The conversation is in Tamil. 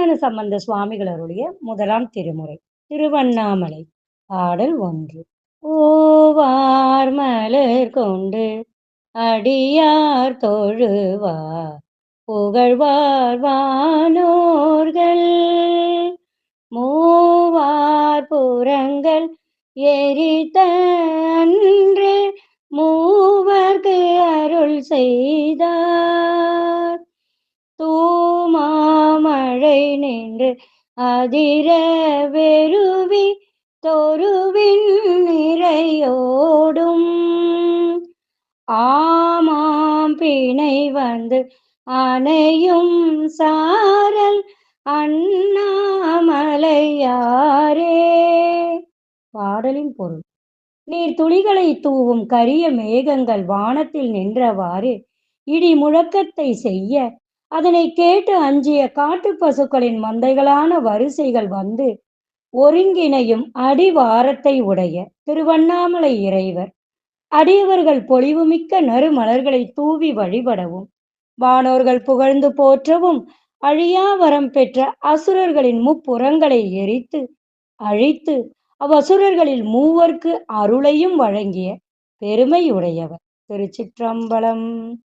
திருஞான சம்பந்த சுவாமிகளருடைய முதலாம் திருமுறை திருவண்ணாமலை பாடல் ஒன்று. ஓவார் மலர் கொண்டு அடியார் தொழுவார் புகழ்வார் வானோர்கள். மூவார் புறங்கள் எரித்த அன்று மூவர்க்கு அருள் செய்தார். தூமாமழை நின்று அதிர வெறுவி தொருவின் நிறையோடும். ஆமாம் பிணை வந்து அணையும் சாரல் அண்ணாமலையாரே. பாடலின் பொருள் நீர் துளிகளை தூவும் கரிய மேகங்கள் வானத்தில் நின்றவாறு இடி முழக்கத்தை செய்ய அதனை கேட்டு அஞ்சிய காட்டு பசுக்களின் மந்தைகளான வரிசைகள் வந்து ஒருங்கிணையும் அடிவாரத்தை உடைய திருவண்ணாமலை இறைவர். அடியவர்கள் பொலிவுமிக்க நறுமலர்களை தூவி வழிபடவும் வானோர்கள் புகழ்ந்து போற்றவும் அழியா வரம் பெற்ற அசுரர்களின் முப்புறங்களை எரித்து அழித்து அவ்வசுரர்களில் மூவர்க்கு அருளையும் வழங்கிய பெருமையுடையவர் திருச்சிற்றம்பலம்.